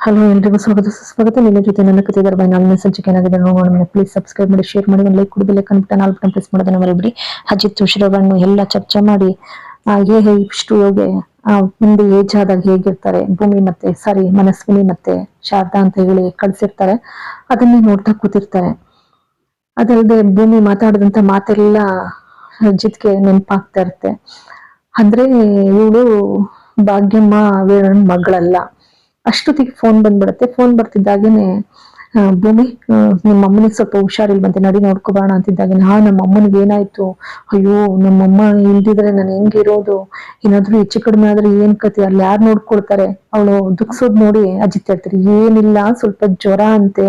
Hello ಎಲ್ರಿಗೂ ಸ್ವಾಗತ, ಸುಸ್ವಾಗತ. ನಿಮ್ಮ ಜೊತೆ ನನ್ನ ಕತೆ ದರ್ಬಾಯಿ. ನಾಳಿನ ಸಂಚಿಕೆ ಏನಾಗಿದೆ ನೋಡೋಣ. ಪ್ಲೀಸ್ ಸಬ್ಸ್ಕ್ರೈಬ್ ಮಾಡಿ ಶೇರ್ ಮಾಡಿ. ಒಂದು ಲೈಕ್ ಕೊಡಿ ಬೆಲೆ ಕನ್ಬಿಟ್ಟು ನಾಲ್ಕು ಬಟನ್ ಪ್ರೆಸ್ ಮಾಡೋದನ್ನ ಮರಿಬಿಡಿ. ಅಜಿತ್ ಶಿರೋಗಣ್ಣು ಎಲ್ಲ ಚರ್ಚೆ ಮಾಡಿ ಹೇ ಏ ಹೇ, ಇಷ್ಟು ಹೋಗಿ ಮುಂದೆ ಏಜ್ ಆದಾಗ ಹೇಗಿರ್ತಾರೆ, ಭೂಮಿ ಮತ್ತೆ, ಸಾರಿ, ಮನಸ್ವಿನಿ ಮತ್ತೆ, ಶಾರದಾ ಅಂತ ಹೇಳಿ ಕಳ್ಸಿರ್ತಾರೆ. ಅದನ್ನೇ ನೋಡ್ತಾ ಕೂತಿರ್ತಾರೆ. ಅದಲ್ಲದೆ ಭೂಮಿ ಮಾತಾಡಿದಂತ ಮಾತೆಲ್ಲ ಅಜಿತ್ಗೆ ನೆನಪಾಗ್ತಾ ಇರುತ್ತೆ. ಅಂದ್ರೆ ಇವಳು ಭಾಗ್ಯಮ್ಮ, ವೀರನ್ ಮಗಳಲ್ಲ. ಅಷ್ಟೊತ್ತಿಗೆ ಫೋನ್ ಬಂದ್ಬಿಡುತ್ತೆ. ಫೋನ್ ಬರ್ತಿದ್ದಾಗೇನೆ ಭೂಮಿ ನಿಮ್ಮ ಅಮ್ಮನಿಗೆ ಸ್ವಲ್ಪ ಹುಷಾರಿಲ್ವಂತೆ ನಡಿ ನೋಡ್ಕೊಬಾಣ ಅಂತಿದ್ದಾಗೆ ಹಾ, ನಮ್ಮ ಅಮ್ಮನಿಗೆ ಏನಾಯ್ತು? ಅಯ್ಯೋ ನಮ್ಮಮ್ಮ ಇಲ್ದಿದ್ರೆ ನಾನು ಹೆಂಗಿರೋದು ಏನಾದ್ರೂ ಹೆಚ್ಚು ಕಡಿಮೆ ಆದ್ರೆ ಏನ್ ಕತೆ ಅಲ್ಲಿ ಯಾರು ನೋಡ್ಕೊಳ್ತಾರೆ ಅವಳು ದುಃಖಸೋದ್ ನೋಡಿ ಅಜಿತ್ ಹೇಳ್ತಾರೆ, ಏನಿಲ್ಲ, ಸ್ವಲ್ಪ ಜ್ವರ ಅಂತೆ.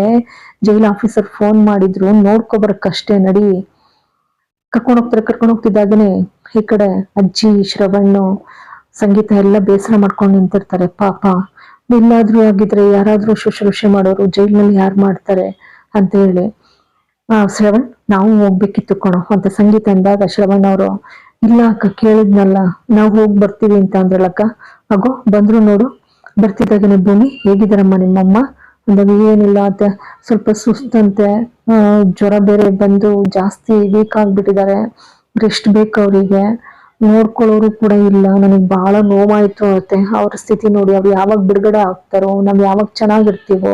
ಜೈಲ್ ಆಫೀಸರ್ ಫೋನ್ ಮಾಡಿದ್ರು ನೋಡ್ಕೊಬರಕ್ಕಷ್ಟೇ ನಡಿ. ಕರ್ಕೊಂಡು ಹೋಗ್ತಾರೆ, ಕರ್ಕೊಂಡು ಹೋಗ್ತಿದ್ದಾಗನೆ, ಈ ಕಡೆ ಅಜ್ಜಿ ಶ್ರವಣ್ಣು ಸಂಗೀತ ಎಲ್ಲ ಬೇಸರ ಮಾಡ್ಕೊಂಡು ನಿಂತಿರ್ತಾರೆ, ಪಾಪ. ಎಲ್ಲಾದ್ರೂ ಆಗಿದ್ರೆ ಯಾರಾದ್ರೂ ಶುಶ್ರೂಷೆ ಮಾಡೋರು ಜೈಲ್ನಲ್ಲಿ ಯಾರು ಮಾಡ್ತಾರೆ ಅಂತ ಹೇಳಿ. ಆ, ಶ್ರವಣ್, ನಾವು ಹೋಗ್ಬೇಕಿತ್ತು ಕಣೋ ಅಂತ ಸಂಗೀತ ಅಂದಾಗ ಶ್ರವಣ್ ಅವರು, ಇಲ್ಲ ಅಕ್ಕ, ಕೇಳಿದ್ನಲ್ಲ, ನಾವು ಹೋಗಿ ಬರ್ತೀವಿ ಅಂತ ಅಂದ್ರಲ್ಲಕ್ಕ. ಅಗೋ, ಬಂದ್ರು ನೋಡು, ಬರ್ತಿದ್ದಾಗನೆ ಭೂಮಿ, ಹೇಗಿದಾರಮ್ಮ ನಿಮ್ಮಮ್ಮ? ಅಂದಾಗ ಏನಿಲ್ಲ ಅಂತ, ಸ್ವಲ್ಪ ಸುಸ್ತಂತೆ ಜ್ವರ ಬೇರೆ ಬಂದು ಜಾಸ್ತಿ ವೀಕ್ ಆಗ್ಬಿಟ್ಟಿದ್ದಾರೆ. ರೆಸ್ಟ್ ಬೇಕು ಅವರಿಗೆ. ನೋಡ್ಕೊಳ್ಳೋರು ಕೂಡ ಇಲ್ಲ. ನನಗೆ ಬಹಳ ನೋವಾಯ್ತು ಅನ್ನತ್ತೆ ಅವ್ರ ಸ್ಥಿತಿ ನೋಡಿ ಅವ್ರು ಯಾವಾಗ ಬಿಡುಗಡೆ ಆಗ್ತಾರೋ, ನಾವ್ ಯಾವಾಗ ಚೆನ್ನಾಗಿರ್ತೀವೋ,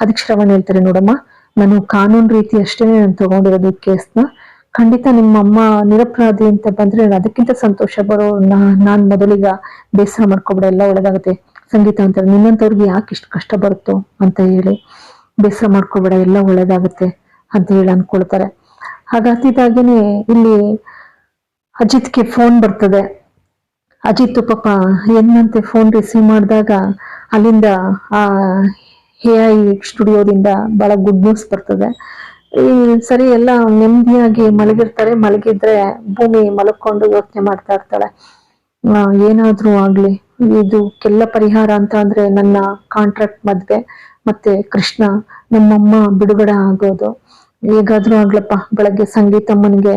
ಅದಕ್ಕೆ ಶ್ರವಣ ಹೇಳ್ತಾರೆ ನೋಡಮ್ಮ, ನಾನು ಕಾನೂನು ರೀತಿ ಅಷ್ಟೇ ನಾನು ತಗೊಂಡಿರೋದು ಕೇಸ್ನ ಖಂಡಿತ ನಿಮ್ಮ ಅಮ್ಮ ನಿರಪರಾಧಿ ಅಂತ ಬಂದ್ರೆ ಅದಕ್ಕಿಂತ ಸಂತೋಷ ಬರೋ ನಾನ್ ಮೊದಲಿಗ ಬೇಸರ ಮಾಡ್ಕೊಬಿಡ ಎಲ್ಲ ಒಳ್ಳೇದಾಗುತ್ತೆ. ಸಂಗೀತ ಅಂತಾರೆ, ನಿನ್ನಂತವ್ರಿಗೆ ಯಾಕೆ ಇಷ್ಟು ಕಷ್ಟ ಬರುತ್ತೋ ಅಂತ ಹೇಳಿ ಬೇಸರ ಮಾಡ್ಕೊಬೇಡ ಎಲ್ಲ ಒಳ್ಳೇದಾಗುತ್ತೆ ಅಂತ ಹೇಳಿ ಅನ್ಕೊಳ್ತಾರೆ. ಹಾಗಾಗ್ತಿದ್ದಾಗೇನೆ ಇಲ್ಲಿ ಅಜಿತ್ಗೆ ಫೋನ್ ಬರ್ತದೆ. ಅಜಿತ್ ಪಾಪ ಹೆಂಗಂತೆ ಫೋನ್ ರಿಸೀವ್ ಮಾಡಿದಾಗ ಅಲ್ಲಿಂದ ಆ ಎ ಐ ಸ್ಟುಡಿಯೋದಿಂದ ಬಹಳ ಗುಡ್ ನ್ಯೂಸ್ ಬರ್ತದೆ. ಈ ಸರಿ ಎಲ್ಲ ನೆಮ್ಮದಿಯಾಗಿ ಮಲಗಿರ್ತಾರೆ. ಮಲಗಿದ್ರೆ ಭೂಮಿ ಮಲಕೊಂಡು ಯೋಚನೆ ಮಾಡ್ತಾ ಇರ್ತಾಳೆ. ಏನಾದರೂ ಆಗಲಿ. ಇದು ಕೆಲ್ಲ ಪರಿಹಾರ ಅಂತ ಅಂದ್ರೆ ನನ್ನ ಕಾಂಟ್ರಾಕ್ಟ್ ಮದುವೆ. ಮತ್ತೆ ಕೃಷ್ಣ, ನಮ್ಮಮ್ಮ ಬಿಡುಗಡೆ ಆಗೋದು. ಹೇಗಾದ್ರೂ ಆಗ್ಲಪ್ಪ, ಬೆಳಗ್ಗೆ ಸಂಗೀತಮ್ಮನಿಗೆ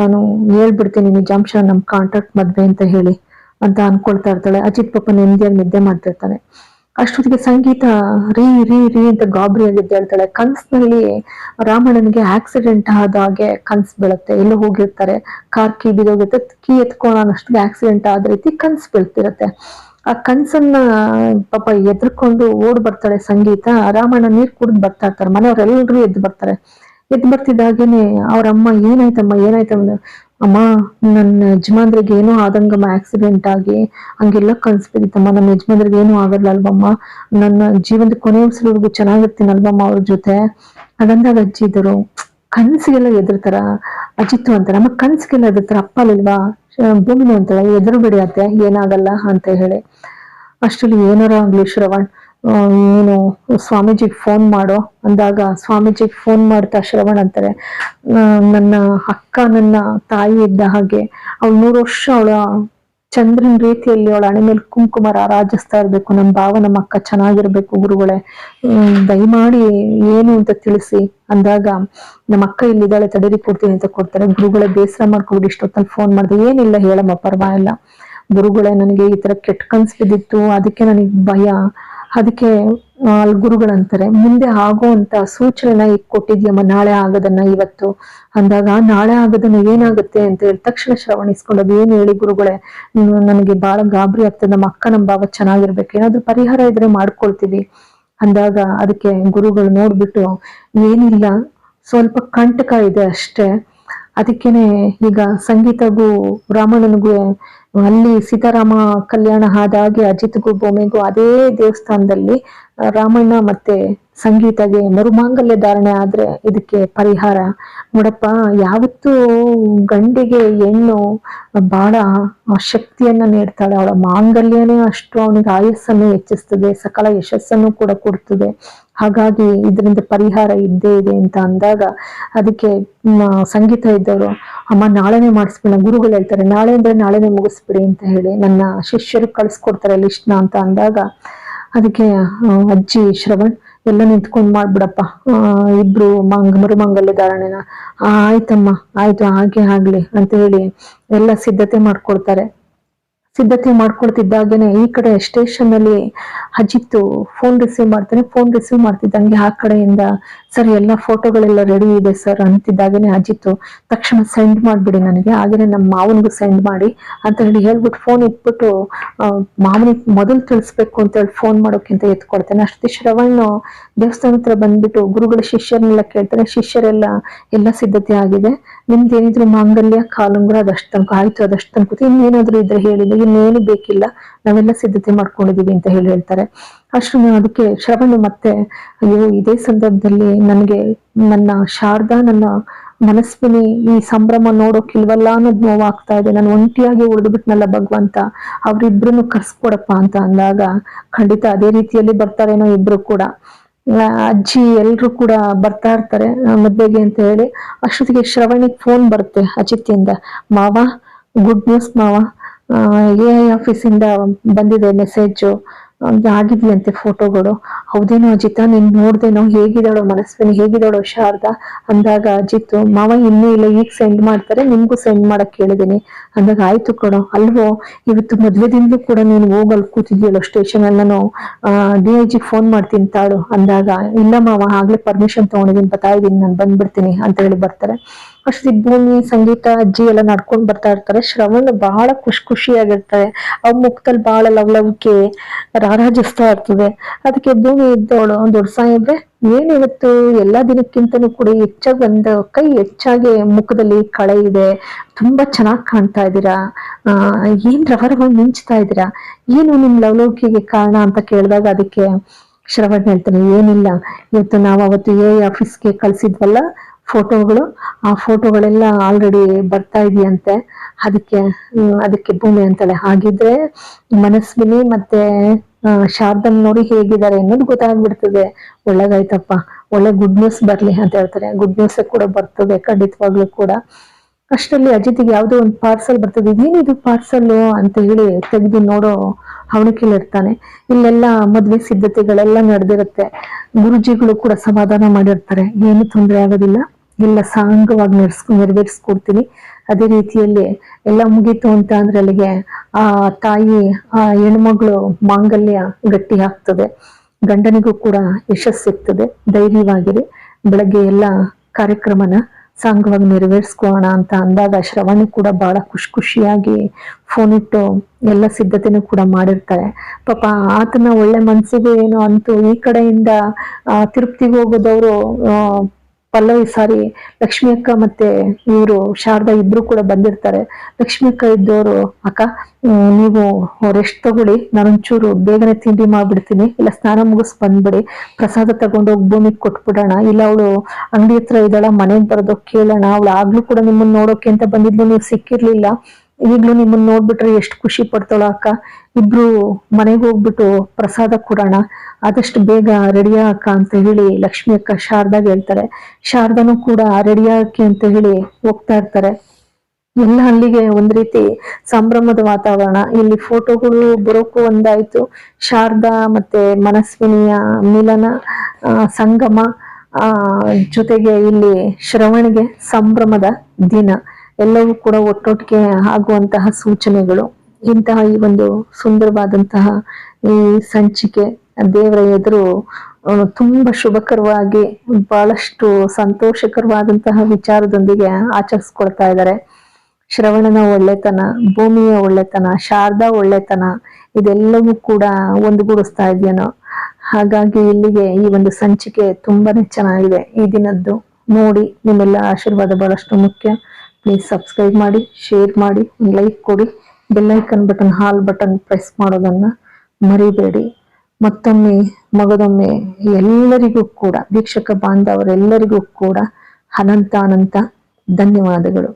ನಾನು ಹೇಳ್ಬಿಡ್ತೀನಿ ನಿಜಾಂಶ ನಮ್ ಕಾಂಟ್ರಾಕ್ಟ್ ಮದ್ವೆ ಅಂತ ಹೇಳಿ ಅಂತ ಅನ್ಕೊಳ್ತಾ ಇರ್ತಾಳೆ. ಅಜಿತ್ ಪಾಪ ನೆಮ್ಮದಿಯಾಗಿ ನಿದ್ದೆ ಮಾಡ್ತಿರ್ತಾನೆ ಅಷ್ಟೊತ್ತಿಗೆ ಸಂಗೀತ ರೀ ರೀ ರೀ ಅಂತ ಗಾಬರಿ ಆಗಿದ್ದು ಹೇಳ್ತಾಳೆ. ಕನ್ಸ್ನಲ್ಲಿ ರಾಮಣ್ಣನಿಗೆ ಆಕ್ಸಿಡೆಂಟ್ ಆದ ಹಾಗೆ ಕನ್ಸ್ ಬೀಳುತ್ತೆ. ಎಲ್ಲೋ ಹೋಗಿರ್ತಾರೆ. ಕಾರ್ ಕೀ ಬಿದೋಗುತ್ತೆ ಕೀ ಎತ್ಕೊಳ್ಳೋ ಅಷ್ಟಿಗೆ ಆಕ್ಸಿಡೆಂಟ್ ಆದ ರೀತಿ ಕನ್ಸ್ ಬೀಳ್ತಿರತ್ತೆ. ಆ ಕನ್ಸನ್ನ ಪಾಪ ಎದ್ರಕೊಂಡು ಓಡ್ ಬರ್ತಾಳೆ ಸಂಗೀತ. ರಾಮಣ್ಣ ನೀರ್ ಕುಡಿದ್ ಬರ್ತಾ ಇರ್ತಾರೆ. ಮನೆಯವರೆಲ್ಲರೂ ಎದ್ದು ಬರ್ತಾರೆ. ಎದ್ದು ಬರ್ತಿದ್ದಾಗೇನೆ ಅವ್ರ ಅಮ್ಮ, ಏನಾಯ್ತಮ್ಮ ಏನಾಯ್ತಮ್ಮ ಅಮ್ಮ, ನನ್ನ ಯಜಮಾನ್ರಿಗೆ ಏನೋ ಆದಂಗಮ್ಮ ಆಕ್ಸಿಡೆಂಟ್ ಆಗಿ, ಹಂಗೆಲ್ಲ ಕನ್ಸ್ ನಮ್ಮ ನನ್ನ ಯಜಮಾನ್ರಿಗೆ ಏನೂ ಆಗಲ್ಲ ಅಲ್ವಮ್ಮ ನನ್ನ ಜೀವನದ ಕೊನೆ ಉಸಿರುವರೆಗೂ ಚೆನ್ನಾಗಿರ್ತೀನಲ್ವಮ್ಮ ಅವ್ರ ಜೊತೆ. ಅದಂದಾಗ ಅಜ್ಜಿ ಇದ್ರು ಕನ್ಸಿಗೆಲ್ಲ ಎದುರ್ತಾರ ಅಜಿತ್ತು ಅಂತಾರ, ಅಮ್ಮ, ಕನ್ಸಿಗೆಲ್ಲ ಎದುರ್ತಾರ ಅಪ್ಪ ಅಲ್ವಾ? ಭೂಮಿನೂ ಅಂತಾಳೆ ಎದುರು ಬಿಡಿ ಏನಾಗಲ್ಲ, ಅಂತ ಹೇಳಿ. ಅಷ್ಟರಲ್ಲಿ, ಏನಾರ ಆಗ್ಲಿ, ಶ್ರವಣ್ ನೀನು ಸ್ವಾಮೀಜಿಗೆ ಫೋನ್ ಮಾಡೋ, ಅಂದಾಗ ಸ್ವಾಮೀಜಿಗೆ ಫೋನ್ ಮಾಡ್ತಾ ಶ್ರವಣ್ ಅಂತಾರೆ. ನನ್ನ ಅಕ್ಕ ನನ್ನ ತಾಯಿ ಇದ್ದ ಹಾಗೆ, ಅವಳು ನೂರು ವರ್ಷ ಅವಳ ಚಂದ್ರನ್ ರೀತಿಯಲ್ಲಿ ಅವಳ ಹಣೆ ಮೇಲೆ ಕುಂಕುಮ ರಾಜಿಸ್ತಾ ಇರಬೇಕು, ನಮ್ಮ ಭಾವ ನಮ್ಮ ಅಕ್ಕ ಚೆನ್ನಾಗಿರ್ಬೇಕು ಗುರುಗಳೇ. ದಯಮಾಡಿ ಏನು ಅಂತ ತಿಳಿಸಿ. ಅಂದಾಗ ನಮ್ಮ ಅಕ್ಕ ಇಲ್ಲಿದ್ದಾಳೆ, ತಡೀರಿ ಕೊಡ್ತೀನಿ ಅಂತ ಕೊಡ್ತಾರೆ. ಗುರುಗಳೇ, ಬೇಸರ ಮಾಡ್ಕೊಬಿಡಿ, ಇಷ್ಟೊತ್ತಲ್ಲಿ ಫೋನ್ ಮಾಡಿದೆ. ಏನಿಲ್ಲ ಹೇಳಮ್ಮ, ಪರವಾಗಿಲ್ಲ. ಗುರುಗಳೇ, ನನಗೆ ಈ ತರ ಕೆಟ್ಟ ಕನ್ಸ್ ಬಿದ್ದಿತ್ತು ಅದಕ್ಕೆ ನನಗೆ ಭಯ. ಅದಕ್ಕೆ ಅಲ್ಲಿ ಗುರುಗಳಂತಾರೆ ಮುಂದೆ ಆಗುವಂತ ಸೂಚನೆನ ಈಗ ಕೊಟ್ಟಿದ್ಯಮ್ಮ, ನಾಳೆ ಆಗೋದನ್ನ ಇವತ್ತು. ಅಂದಾಗ, ನಾಳೆ ಆಗೋದನ್ನ ಏನಾಗುತ್ತೆ? ಅಂತ ಹೇಳಿ ತಕ್ಷಣ ಶ್ರವಣಿಸ್ಕೊಂಡದ್ದು ಏನ್ ಹೇಳಿ ಗುರುಗಳೇ ನನಗೆ ಬಹಳ ಗಾಬರಿ ಆಗ್ತದೆ, ನಮ್ಮ ಅಕ್ಕ ನಮ್ಮ ಭಾವ ಚೆನ್ನಾಗಿರ್ಬೇಕು, ಏನಾದ್ರೂ ಪರಿಹಾರ ಇದ್ರೆ ಮಾಡ್ಕೊಳ್ತೀವಿ. ಅಂದಾಗ ಅದಕ್ಕೆ ಗುರುಗಳು ನೋಡ್ಬಿಟ್ಟು, ಏನಿಲ್ಲ, ಸ್ವಲ್ಪ ಕಂಟಕ ಇದೆ ಅಷ್ಟೇ, ಅದಕ್ಕೇನೆ ಈಗ ಸಂಗೀತಗೂ ರಾಮಣ್ಣನಿಗೂ ಅಲ್ಲಿ ಸೀತಾರಾಮ ಕಲ್ಯಾಣ ಆದಾಗೆ ಅಜಿತ್ಗೂ ಭೂಮಿಗೂ ಅದೇ ದೇವಸ್ಥಾನದಲ್ಲಿ ರಾಮಣ್ಣ ಮತ್ತೆ ಸಂಗೀತಗೆ ಮರುಮಾಂಗಲ್ಯ ಧಾರಣೆ ಆದ್ರೆ ಇದಕ್ಕೆ ಪರಿಹಾರ. ನೋಡಪ್ಪ, ಯಾವತ್ತೂ ಗಂಡಿಗೆ ಹೆಣ್ಣು ಬಹಳ ಶಕ್ತಿಯನ್ನ ನೀಡ್ತಾಳೆ. ಅವಳ ಮಾಂಗಲ್ಯನೇ ಅಷ್ಟು ಅವನಿಗೆ ಆಯಸ್ಸನ್ನು ಹೆಚ್ಚಿಸ್ತದೆ, ಸಕಲ ಯಶಸ್ಸನ್ನು ಕೂಡ ಕೊಡ್ತದೆ. ಹಾಗಾಗಿ ಇದರಿಂದ ಪರಿಹಾರ ಇದ್ದೇ ಇದೆ ಅಂತ ಅಂದಾಗ ಅದಕ್ಕೆ ಸಂಗೀತ ಇದ್ದವರು, ಅಮ್ಮ, ನಾಳೆನೆ ಮಾಡಿಸ್ಬಿಡ ಗುರುಗಳು ಹೇಳ್ತಾರೆ, ನಾಳೆ ಅಂದ್ರೆ ನಾಳೆನೆ ಮುಗಿಸ್ಬಿಡಿ ಅಂತ ಹೇಳಿ ನನ್ನ ಶಿಷ್ಯರು ಕಳ್ಸ್ಕೊಡ್ತಾರೆ ಲಿಸ್ಟ್ನ ಅಂತ ಅಂದಾಗ ಅದಕ್ಕೆ ಅಜ್ಜಿ ಶ್ರವಣ್ ಎಲ್ಲ ನಿಂತ್ಕೊಂಡ್ ಮಾಡ್ಬಿಡಪ್ಪ ಇಬ್ರು ಮಂಗ ಮರುಮಂಗಲ್ಯ ಧಾರಣೆನ ಆಯ್ತಮ್ಮ, ಆಯ್ತು, ಹಾಗೆ ಆಗ್ಲಿ ಅಂತ ಹೇಳಿ ಎಲ್ಲ ಸಿದ್ಧತೆ ಮಾಡ್ಕೊಳ್ತಾರೆ ಸಿದ್ಧತೆ ಮಾಡ್ಕೊಳ್ತಿದ್ದಾಗೇನೆ ಈ ಕಡೆ ಸ್ಟೇಷನ್ ಅಲ್ಲಿ ಅಜಿತ್ ಫೋನ್ ರಿಸೀವ್ ಮಾಡ್ತಾನೆ ಫೋನ್ ರಿಸೀವ್ ಮಾಡ್ತಿದ್ದಂಗೆ ಆ ಕಡೆಯಿಂದ, ಸರ್, ಎಲ್ಲ ಫೋಟೋಗಳೆಲ್ಲ ರೆಡಿ ಇದೆ ಸರ್, ಅಂತಿದ್ದಾಗೇನೆ ಅಜಿತ್ ತಕ್ಷಣ ಸೆಂಡ್ ಮಾಡ್ಬಿಡಿ ನನಗೆ, ಹಾಗೇನೆ ನಮ್ಮ ಮಾವನಿಗೂ ಸೆಂಡ್ ಮಾಡಿ, ಅಂತ ಹೇಳಿ ಹೇಳ್ಬಿಟ್ಟು ಫೋನ್ ಇಟ್ಬಿಟ್ಟು ಮಾವನಿಗೆ ಮೊದಲು ತಿಳಿಸ್ಬೇಕು ಅಂತ ಹೇಳಿ ಫೋನ್ ಮಾಡೋಕ್ಕಿಂತ ಎತ್ಕೊಳ್ತಾನೆ. ಅಷ್ಟೇ ಶ್ರವಣ್ ದೇವಸ್ಥಾನ ಹತ್ರ ಬಂದ್ಬಿಟ್ಟು ಗುರುಗಳ ಶಿಷ್ಯರನ್ನೆಲ್ಲ ಕೇಳ್ತಾನೆ. ಶಿಷ್ಯರೆಲ್ಲ, ಎಲ್ಲ ಸಿದ್ಧತೆ ಆಗಿದೆ ನಿಮ್ದು ಏನಿದ್ರು ಮಾಂಗಲ್ಯ, ಕಾಲುಂಗುರ ಅದಷ್ಟು ತನಕ ಆಯ್ತು ಅದಷ್ಟು ತನಕ ಇನ್ನೇನಾದ್ರೂ ಇದ್ರೆ ಹೇಳಿಲ್ಲ ಇನ್ನೇನು ಬೇಕಿಲ್ಲ, ನಾವೆಲ್ಲ ಸಿದ್ಧತೆ ಮಾಡ್ಕೊಂಡಿದೀವಿ ಅಂತ ಹೇಳಿ ಹೇಳ್ತಾರೆ. ಅಷ್ಟು ಅದಕ್ಕೆ ಶ್ರವಣ ಮತ್ತೆ, ಅಯ್ಯೋ, ಇದೇ ಸಂದರ್ಭದಲ್ಲಿ ನನಗೆ ನನ್ನ ಶಾರದಾ, ನನ್ನ ಮನಸ್ವಿನಿ ಈ ಸಂಭ್ರಮ ನೋಡೋಕಿಲ್ವಲ್ಲ ಅನ್ನೋದು ನೋವಾಗ್ತಾ ಇದೆ. ನಾನು ಒಂಟಿಯಾಗಿ ಉಳಿದು ಬಿಟ್ನಲ್ಲ ಭಗವಂತ ಅವ್ರಿಬ್ರು ಕರ್ಸ್ಕೊಡಪ್ಪ ಅಂತ ಅಂದಾಗ ಖಂಡಿತ ಅದೇ ರೀತಿಯಲ್ಲಿ ಬರ್ತಾರೇನೋ ಇಬ್ರು ಕೂಡ. ಅಜ್ಜಿ ಎಲ್ರು ಕೂಡ ಬರ್ತಾ ಇರ್ತಾರೆ ಮದ್ವೆಗೆ ಅಂತ ಹೇಳಿ. ಅಷ್ಟೊತ್ತಿಗೆ ಶ್ರವಣಿಗೆ ಫೋನ್ ಬರುತ್ತೆ ಅಜಿತಿಯಿಂದ. ಮಾವ ಗುಡ್ ನ್ಯೂಸ್ ಮಾವ. ಎ ಐ ಆಫೀಸಿಂದ ಬಂದಿದೆ ಮೆಸೇಜು ಆಗಿದ್ಯಂತೆ ಫೋಟೋಗಳು. ಹೌದೇನೋ ಅಜಿತ, ನೀನ್ ನೋಡ್ದೇನೋ ಹೇಗಿದ್ದಾಳೋ ಮನಸ್ವಿನಿ ಹೇಗಿದ್ದಾಳೋ ಶಾರದಾ? ಅಂದಾಗ ಅಜಿತ್, ಮಾವ ಇನ್ನೂ ಇಲ್ಲ, ಈಗ ಸೆಂಡ್ ಮಾಡ್ತಾರೆ, ನಿಮ್ಗೂ ಸೆಂಡ್ ಮಾಡಕ್ ಕೇಳಿದೀನಿ ಅಂದಾಗ ಆಯ್ತು ಕಣೋ, ಅಲ್ವೋ? ಇವತ್ತು ಮದ್ವೆದಿಂದಲೂ ಕೂಡ ನೀನು ಹೋಗಲ್ ಕೂತಿದ್ಯಲ್ಲೋ ಸ್ಟೇಷನ್ ಅಲ್ಲಿ ನಾನು ಡಿ ಐ ಜಿ ಫೋನ್ ಮಾಡ್ತೀನಿ ತಾಳು. ಅಂದಾಗ, ಇಲ್ಲ ಮಾವ, ಆಗ್ಲೇ ಪರ್ಮಿಷನ್ ತಗೊಂಡಿದ್ದೀನಿ ಬತ್ತಾ ಇದೀನಿ ನಾನು ಬಂದ್ಬಿಡ್ತೀನಿ ಅಂತ ಹೇಳಿ ಬರ್ತಾರೆ. ಭೂಮಿ, ಸಂಗೀತ, ಅಜ್ಜಿ ಎಲ್ಲ ನಡ್ಕೊಂಡ್ ಬರ್ತಾ ಇರ್ತಾರೆ. ಶ್ರವಣ್ ಬಹಳ ಖುಷಿ ಖುಷಿಯಾಗಿರ್ತಾರೆ ಅವ್ರ ಮುಖದಲ್ಲಿ ಬಹಳ ಲವ್ಲವಿಕೆ, ರಾರಾಜಿಸ್ತಾ ಇರ್ತದೆ. ಅದಕ್ಕೆ ಭೂಮಿ ಇದ್ದವಳು ದೊಡ್ಡ ಸಾಹೇಬ್ರೆ, ಏನ್ ಇವತ್ತು? ಎಲ್ಲಾ ದಿನಕ್ಕಿಂತನೂ ಕೂಡ ಹೆಚ್ಚಾಗಿ ಒಂದು ಕೈ ಹೆಚ್ಚಾಗಿ ಮುಖದಲ್ಲಿ ಕಳೆ ಇದೆ. ತುಂಬಾ ಚೆನ್ನಾಗಿ ಕಾಣ್ತಾ ಇದ್ದೀರಾ? ಆ, ಏನ್ ರವರವ ಮಿಂಚ್ತಾ ಇದ್ದೀರಾ? ಏನು ನಿಮ್ ಲವಲವಿಕೆಗೆ ಕಾರಣ? ಅಂತ ಕೇಳಿದಾಗ ಅದಕ್ಕೆ ಶ್ರವಣ್ ಹೇಳ್ತಾನೆ, ಏನಿಲ್ಲ. ಇವತ್ತು ನಾವು ಅವತ್ತು ಎ ಆಫೀಸ್ಗೆ ಕಳ್ಸಿದ್ವಲ್ಲ ಫೋಟೋಗಳು, ಆ ಫೋಟೋಗಳೆಲ್ಲ ಆಲ್ರೆಡಿ ಬರ್ತಾ ಇದೆಯಂತೆ. ಅದಕ್ಕೆ ಅದಕ್ಕೆ ಭೂಮಿ ಅಂತಾಳೆ ಹಾಗಿದ್ರೆ ಮನಸ್ವಿನಿ ಮತ್ತೆ ಶಾರ್ದನ್ ನೋಡಿ ಹೇಗಿದ್ದಾರೆ ಅನ್ನೋದು ಗೊತ್ತಾಗ್ಬಿಡ್ತದೆ. ಒಳ್ಳೇದಾಯ್ತಪ್ಪ, ಒಳ್ಳೆ ಗುಡ್ ನ್ಯೂಸ್ ಬರ್ಲಿ ಅಂತ ಹೇಳ್ತಾರೆ. ಗುಡ್ ನ್ಯೂಸ್ ಕೂಡ ಬರ್ತದೆ, ಖಂಡಿತವಾಗ್ಲೂ ಕೂಡ. ಅಷ್ಟರಲ್ಲಿ ಅಜಿತಿಗೆ ಯಾವುದೋ ಒಂದು ಪಾರ್ಸಲ್ ಬರ್ತದೆ. ಇದೇನಿದು ಪಾರ್ಸಲ್ ಅಂತ ಹೇಳಿ ತೆಗೆದು ನೋಡೋ ಇರ್ತಾನೆ. ಇಲ್ಲೆಲ್ಲ ಮದ್ವೆ ಸಿದ್ಧತೆಗಳೆಲ್ಲ ನಡೆದಿರುತ್ತೆ. ಗುರುಜಿಗಳು ಕೂಡ ಸಮಾಧಾನ ಮಾಡಿರ್ತಾರೆ. ಏನು ತೊಂದರೆ ಆಗೋದಿಲ್ಲ. ಎಲ್ಲ ಸಾಂಗವಾಗಿ ನೆರ್ಸ್, ನೆರವೇರಿಸ್ಕೊಡ್ತೀನಿ. ಅದೇ ರೀತಿಯಲ್ಲಿ ಎಲ್ಲ ಮುಗೀತು ಅಂತ ಅಂದ್ರೆ ಅಲ್ಲಿಗೆ ಆ ತಾಯಿ, ಆ ಹೆಣ್ಮಗಳು ಮಾಂಗಲ್ಯ ಗಟ್ಟಿ ಆಗ್ತದೆ. ಗಂಡನಿಗೂ ಕೂಡ ಯಶಸ್ಸು ಸಿಗ್ತದೆ. ಧೈರ್ಯವಾಗಿರಿ. ಬೆಳಗ್ಗೆ ಎಲ್ಲ ಕಾರ್ಯಕ್ರಮನ ಸಾಂಗವಾಗಿ ನೆರವೇರಿಸ್ಕೋಣ ಅಂತ ಅಂದಾಗ ಶ್ರವಣಿ ಕೂಡ ಬಹಳ ಖುಷಿ ಖುಷಿಯಾಗಿ ಫೋನ್ ಇಟ್ಟು ಎಲ್ಲ ಸಿದ್ಧತೆನೂ ಕೂಡ ಮಾಡಿರ್ತಾರೆ ಪಾಪ ಆತನ ಒಳ್ಳೆ ಮನಸ್ಸಿಗೆ ಏನು ಅಂತೂ ಈ ಕಡೆಯಿಂದ ತಿರುಪ್ತಿಗೆ ಹೋಗೋದವರು ಪಲ್ಲವಿ ಸಾರಿ, ಲಕ್ಷ್ಮಿ ಅಕ್ಕ ಮತ್ತೆ ಇವರು, ಶಾರದಾ ಇಬ್ರು ಕೂಡ ಬಂದಿರ್ತಾರೆ. ಲಕ್ಷ್ಮಿ ಅಕ್ಕ ಇದ್ದವರು ಅಕ್ಕ ನೀವು ರೆಸ್ಟ್ ತಗೊಳ್ಳಿ. ನಾನೊಂಚೂರು ಬೇಗನೆ ತಿಂಡಿ ಮಾಡ್ಬಿಡ್ತೀನಿ. ಇಲ್ಲ, ಸ್ನಾನ ಮುಗಿಸ್ ಬಂದ್ಬಿಡಿ. ಪ್ರಸಾದ ತಗೊಂಡೋಗಿ ಭೂಮಿಗೆ ಕೊಟ್ಬಿಡೋಣ. ಇಲ್ಲ, ಅವಳು ಅಂಗಡಿ ಹತ್ರ ಇದ್ದಾಳ, ಮನೆಗೆ ಬರೋದಕ್ಕೆ ಕೇಳೋಣ. ಅವಳು ಆಗ್ಲೂ ಕೂಡ ನಿಮ್ಮನ್ನ ನೋಡೋಕೆ ಅಂತ ಬಂದಿದ್ಲು, ನೀವು ಸಿಕ್ಕಿರ್ಲಿಲ್ಲ. ಈಗ್ಲೂ ನಿಮ್ಮನ್ನ ನೋಡ್ಬಿಟ್ರೆ ಎಷ್ಟು ಖುಷಿ ಪಡ್ತಾಳ ಅಕ್ಕ. ಇಬ್ರು ಮನೆಗೆ ಹೋಗ್ಬಿಟ್ಟು ಪ್ರಸಾದ ಕೊಡೋಣ. ಆದಷ್ಟು ಬೇಗ ರೆಡಿ ಅಕ್ಕ ಅಂತ ಹೇಳಿ ಲಕ್ಷ್ಮಿ ಅಕ್ಕ ಶಾರದಾಗ ಹೇಳ್ತಾರೆ. ಶಾರದಾನು ಕೂಡ ರೆಡಿ ಅಂತ ಹೇಳಿ ಹೋಗ್ತಾ ಇರ್ತಾರೆ. ಎಲ್ಲ ಅಲ್ಲಿಗೆ ಒಂದ್ ರೀತಿ ಸಂಭ್ರಮದ ವಾತಾವರಣ. ಇಲ್ಲಿ ಫೋಟೋಗಳು ಬರೋಕು ಒಂದಾಯ್ತು. ಶಾರದಾ ಮತ್ತೆ ಮನಸ್ವಿನಿಯ ಮಿಲನ ಸಂಗಮ ಜೊತೆಗೆ ಇಲ್ಲಿ ಶ್ರವಣಿಗೆ ಸಂಭ್ರಮದ ದಿನ. ಎಲ್ಲವೂ ಕೂಡ ಒಟ್ಟೊಟ್ಟಿಗೆ ಆಗುವಂತಹ ಸೂಚನೆಗಳು. ಇಂತಹ ಈ ಒಂದು ಸುಂದರವಾದಂತಹ ಈ ಸಂಚಿಕೆ ದೇವರ ಎದುರು ತುಂಬಾ ಶುಭಕರವಾಗಿ ಬಹಳಷ್ಟು ಸಂತೋಷಕರವಾದಂತಹ ವಿಚಾರದೊಂದಿಗೆ ಆಚರಿಸ್ಕೊಳ್ತಾ ಇದ್ದಾರೆ. ಶ್ರವಣನ ಒಳ್ಳೆತನ, ಭೂಮಿಯ ಒಳ್ಳೆತನ, ಶಾರದಾ ಒಳ್ಳೆತನ, ಇದೆಲ್ಲವೂ ಕೂಡ ಒಂದುಗೂಡಿಸ್ತಾ ಇದೆಯೇನೋ. ಹಾಗಾಗಿ ಇಲ್ಲಿಗೆ ಈ ಒಂದು ಸಂಚಿಕೆ ತುಂಬಾನೇ ಚೆನ್ನಾಗಿದೆ. ಈ ದಿನದ್ದು ನೋಡಿ, ನಿಮ್ಮೆಲ್ಲ ಆಶೀರ್ವಾದ ಬಹಳಷ್ಟು ಮುಖ್ಯ. ಪ್ಲೀಸ್ ಸಬ್ಸ್ಕ್ರೈಬ್ ಮಾಡಿ ಶೇರ್ ಮಾಡಿ ಲೈಕ್ ಕೊಡಿ. ಬೆಲ್ಲೈಕನ್ ಬಟನ್ ಹಾಲ್ ಬಟನ್ ಪ್ರೆಸ್ ಮಾಡೋದನ್ನ ಮರಿಬೇಡಿ. ಮತ್ತೊಮ್ಮೆ ಮಗದೊಮ್ಮೆ ಎಲ್ಲರಿಗೂ ಕೂಡ, ವೀಕ್ಷಕ ಬಾಂಧವರೆಲ್ಲರಿಗೂ ಕೂಡ ಅನಂತ ಅನಂತ ಧನ್ಯವಾದಗಳು.